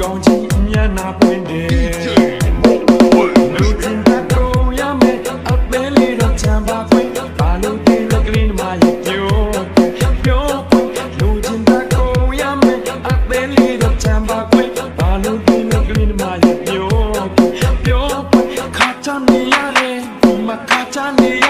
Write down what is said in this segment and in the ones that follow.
ကောင်းချီအမျက်နာပွင့်တယ် DJ Mobile Music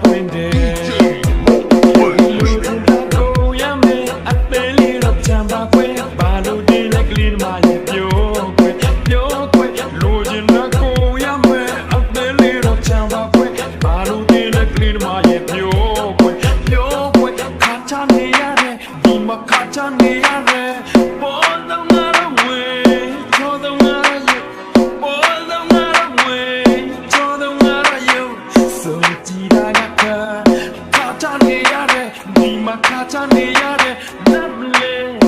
ပွင့်တယ်ခါချနေရတယ်ဒီမှာခါချနေရတယ် 네 맘까지 내 아래 남래.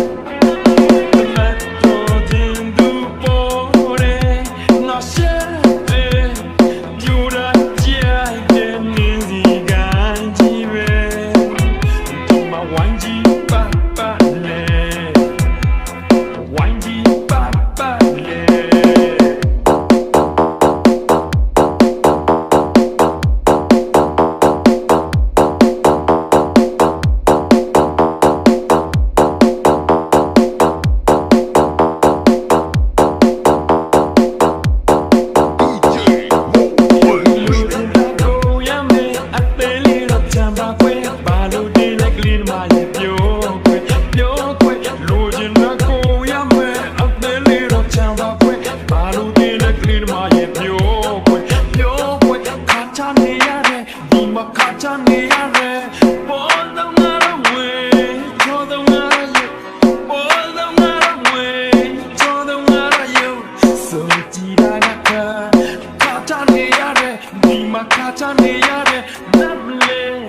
မခါချနေရတဲ့ပေါ်တော့ငါတော့ဝေးချောတော့ငါတော့ယူပေါ်တော့ငါတော့ဝေးချောတော့ငါတော့ယူစုံကြည်လာကခါချနေရတဲ့ဒီမခါချနေရတဲ့ lovely